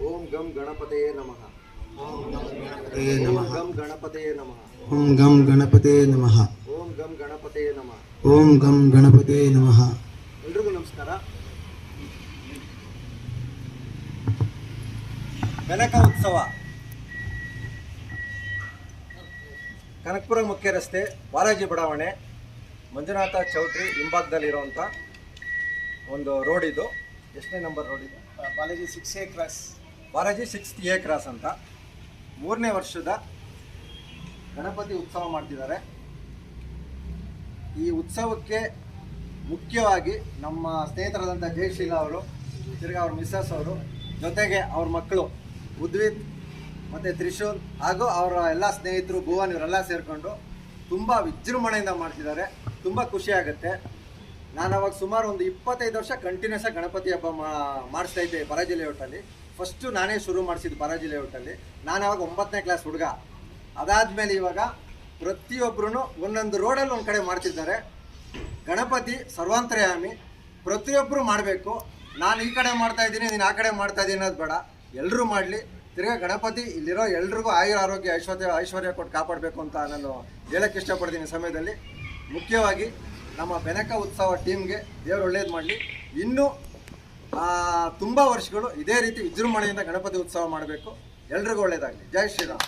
ಗಂ ಗಣಪತಯೇ ನಮಃ. ಓಂ ನಮಃ. ಗಂ ಗಣಪತಯೇ ನಮಃ. ಓಂ ಗಂ ಗಣಪತಯೇ ನಮಃ. ಓಂ ಗಂ ಗಣಪತಯೇ ನಮಃ. ಓಂ ಗಂ ಗಣಪತಯೇ ನಮಃ. ಎಲ್ರಿಗೂ ನಮಸ್ಕಾರ. ಬೆನಕ ಉತ್ಸವ. ಕನಕಪುರ ಮುಖ್ಯ ರಸ್ತೆ ಬಾಲಾಜಿ ಬಡಾವಣೆ ಮಂಜುನಾಥ ಚೌಟ್ರಿ ಹಿಂಭಾಗದಲ್ಲಿರುವಂಥ ಒಂದು ರೋಡ್ ಇದು. ಎಷ್ಟನೇ ನಂಬರ್ ರೋಡ್ ಇದು? Balaji six A cross Balaji sixth A cross ಅಂತ. ಮೂರನೇ ವರ್ಷದ ಗಣಪತಿ ಉತ್ಸವ ಮಾಡ್ತಿದ್ದಾರೆ. ಈ ಉತ್ಸವಕ್ಕೆ ಮುಖ್ಯವಾಗಿ ನಮ್ಮ ಸ್ನೇಹಿತರಾದಂಥ ಜಯಶೀಲ ಅವರು, ತಿರ್ಗಿ ಅವ್ರ ಮಿಸ್ಸಸ್ ಅವರು, ಜೊತೆಗೆ ಅವ್ರ ಮಕ್ಕಳು ಉದ್ವಿತ್ ಮತ್ತು ತ್ರಿಶೂಲ್ ಹಾಗೂ ಅವರ ಎಲ್ಲ ಸ್ನೇಹಿತರು, ಭುವನ್ ಇವರೆಲ್ಲ ಸೇರಿಕೊಂಡು ತುಂಬ ವಿಜೃಂಭಣೆಯಿಂದ ಮಾಡ್ತಿದ್ದಾರೆ. ತುಂಬ ಖುಷಿ ಆಗುತ್ತೆ. ನಾನು ಅವಾಗ ಸುಮಾರು ಒಂದು ಇಪ್ಪತ್ತೈದು ವರ್ಷ ಕಂಟಿನ್ಯೂಸ್ ಆಗಿ ಗಣಪತಿ ಹಬ್ಬ ಮಾಡಿಸ್ತಾ ಇದ್ದೆ ಬರಾಜಿ ಲೇಔಟಲ್ಲಿ ಫಸ್ಟು ನಾನೇ ಶುರು ಮಾಡಿಸಿದ್ದು ಬರಾಜಿ ಲೇಔಟಲ್ಲಿ ನಾನು ಅವಾಗ ಒಂಬತ್ತನೇ ಕ್ಲಾಸ್ ಹುಡುಗ. ಅದಾದಮೇಲೆ ಇವಾಗ ಪ್ರತಿಯೊಬ್ಬರೂ ಒಂದೊಂದು ರೋಡಲ್ಲಿ ಒಂದು ಕಡೆ ಮಾಡ್ತಿದ್ದಾರೆ. ಗಣಪತಿ ಸರ್ವಾಂತರ್ಯಾಮಿ. ಪ್ರತಿಯೊಬ್ಬರು ಮಾಡಬೇಕು. ನಾನು ಈ ಕಡೆ ಮಾಡ್ತಾ ಇದ್ದೀನಿ, ನೀನು ಆ ಕಡೆ ಮಾಡ್ತಾ ಇದ್ದೀನಿ ಅನ್ನೋದು ಬೇಡ. ಎಲ್ಲರೂ ಮಾಡಲಿ. ತಿರ್ಗಾ ಗಣಪತಿ ಇಲ್ಲಿರೋ ಎಲ್ರಿಗೂ ಆಯುರ ಆರೋಗ್ಯ, ಐಶ್ವರ್ಯ ಐಶ್ವರ್ಯ ಕೊಟ್ಟು ಕಾಪಾಡಬೇಕು ಅಂತ ನಾನು ಹೇಳಕ್ಕೆ ಇಷ್ಟಪಡ್ತೀನಿ ಸಮಯದಲ್ಲಿ. ಮುಖ್ಯವಾಗಿ ನಮ್ಮ ಬೆನಕ ಉತ್ಸವ ಟೀಮ್ಗೆ ದೇವರು ಒಳ್ಳೇದು ಮಾಡಲಿ. ಇನ್ನೂ ತುಂಬ ವರ್ಷಗಳು ಇದೇ ರೀತಿ ವಿಜೃಂಭಣೆಯಿಂದ ಗಣಪತಿ ಉತ್ಸವ ಮಾಡಬೇಕು. ಎಲ್ರಿಗೂ ಒಳ್ಳೇದಾಗಲಿ. ಜೈ ಶ್ರೀರಾಮ್.